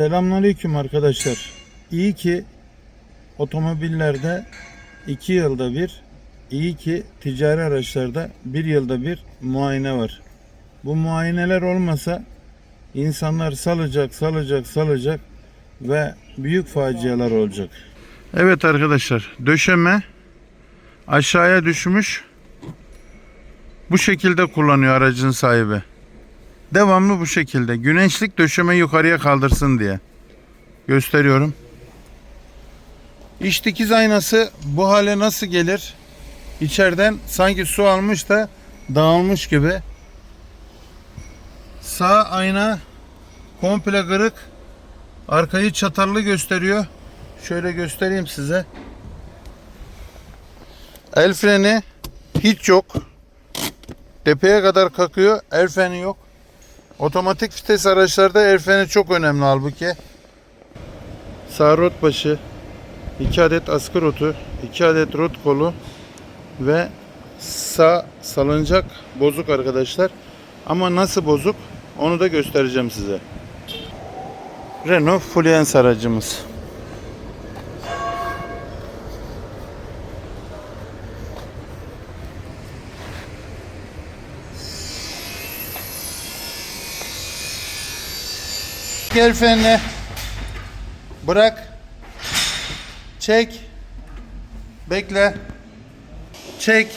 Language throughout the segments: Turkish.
Selamünaleyküm arkadaşlar. İyi ki otomobillerde iki yılda bir, iyi ki ticari araçlarda bir yılda bir muayene var. Bu muayeneler olmasa insanlar salacak, salacak, salacak ve büyük facialar olacak. Evet arkadaşlar, döşeme aşağıya düşmüş. Bu şekilde kullanıyor aracın sahibi. Devamlı bu şekilde. Güneşlik döşeme yukarıya kaldırsın diye. Gösteriyorum. İç dikiz aynası bu hale nasıl gelir? İçeriden sanki su almış da dağılmış gibi. Sağ ayna komple kırık. Arkayı çatarlı gösteriyor. Şöyle göstereyim size. El freni hiç yok. Tepeye kadar kakıyor. El freni yok. Otomatik vites araçlarda el freni çok önemli halbuki. Sağ rot başı, 2 adet askı rotu, 2 adet rot kolu ve sağ salıncak bozuk arkadaşlar. Ama nasıl bozuk onu da göstereceğim size. Renault Fluence aracımız. Gel frenle. Bırak. Çek. Bekle. Çek.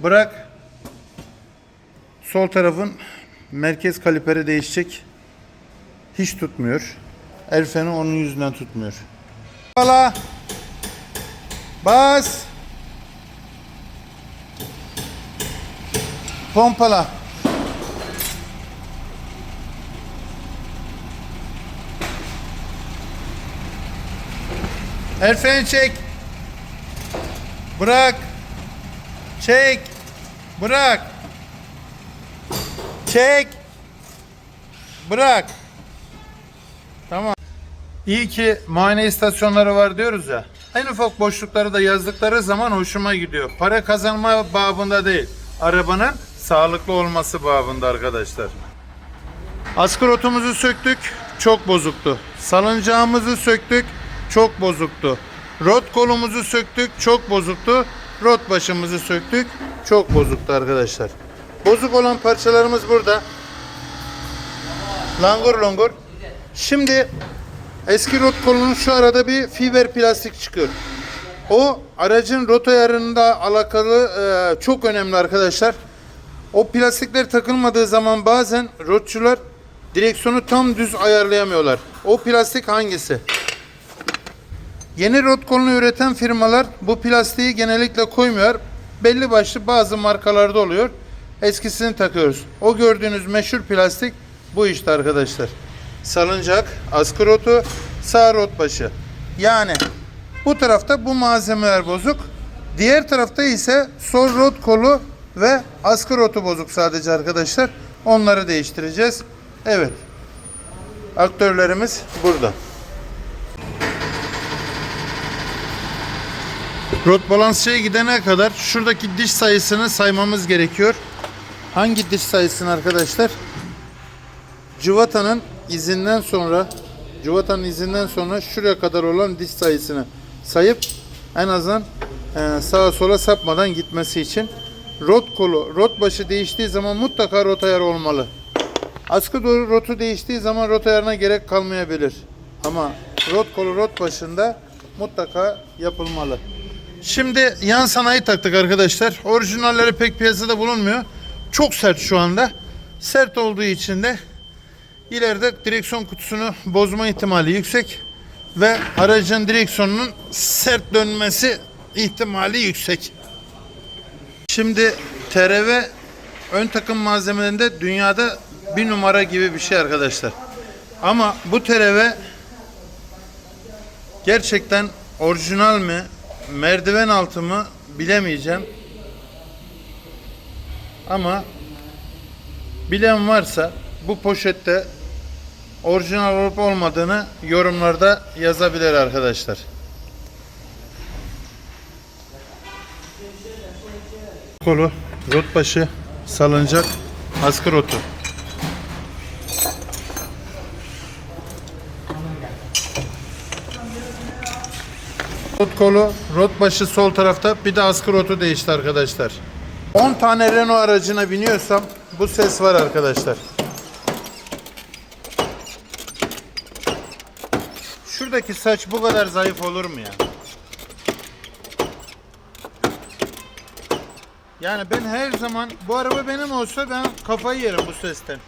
Bırak. Sol tarafın merkez kaliperi değişecek. Hiç tutmuyor. El freni onun yüzünden tutmuyor. Bala. Bas. Pompala. El freni çek. Bırak. Çek. Bırak. Çek. Bırak. Tamam. İyi ki muayene istasyonları var diyoruz ya. En ufak boşlukları da yazdıkları zaman hoşuma gidiyor. Para kazanma babında değil. Arabanın sağlıklı olması babında arkadaşlar. Askı rotumuzu söktük. Çok bozuktu. Salıncağımızı söktük. Çok bozuktu. Rot kolumuzu söktük. Çok bozuktu. Rot başımızı söktük. Çok bozuktu arkadaşlar. Bozuk olan parçalarımız burada. Langur longur. Şimdi eski rot kolunun şu arada bir fiber plastik çıkıyor. O aracın rot ayarında alakalı e, çok önemli arkadaşlar. O plastikler takılmadığı zaman bazen rotçular direksiyonu tam düz ayarlayamıyorlar. O plastik hangisi? Yeni rot kolunu üreten firmalar bu plastiği genellikle koymuyor. Belli başlı bazı markalarda oluyor. Eskisini takıyoruz. O gördüğünüz meşhur plastik bu işte arkadaşlar. Salıncak, askı rotu, sağ rot başı. Yani bu tarafta bu malzemeler bozuk. Diğer tarafta ise sol rot kolu ve askı rotu bozuk sadece arkadaşlar. Onları değiştireceğiz. Evet. Aktörlerimiz burada. Rot balansçıya gidene kadar şuradaki diş sayısını saymamız gerekiyor. Hangi diş sayısını arkadaşlar? Civata'nın izinden sonra Civata'nın izinden sonra şuraya kadar olan diş sayısını sayıp en azından e, sağa sola sapmadan gitmesi için rot kolu, rot başı değiştiği zaman mutlaka rot ayarı olmalı. Askı doğru rotu değiştiği zaman rot ayarına gerek kalmayabilir. Ama rot kolu rot başında mutlaka yapılmalı. Şimdi yan sanayi taktık arkadaşlar. Orijinalleri pek piyasada bulunmuyor. Çok sert şu anda. Sert olduğu için de ileride direksiyon kutusunu bozma ihtimali yüksek ve aracın direksiyonunun sert dönmesi ihtimali yüksek. Şimdi TRV ön takım malzemelerinde dünyada bir numara gibi bir şey arkadaşlar. Ama bu TRV gerçekten orijinal mi, merdiven altı mı bilemeyeceğim. Ama bilen varsa bu poşette orijinal olup olmadığını yorumlarda yazabilir arkadaşlar. Kolu, rot başı, salıncak, askı rotu. Rot kolu, rot başı sol tarafta bir de askı rotu değişti arkadaşlar. 10 tane Renault aracına biniyorsam bu ses var arkadaşlar. Şuradaki saç bu kadar zayıf olur mu ya? Yani ben her zaman bu araba benim olsa ben kafayı yerim bu sesten.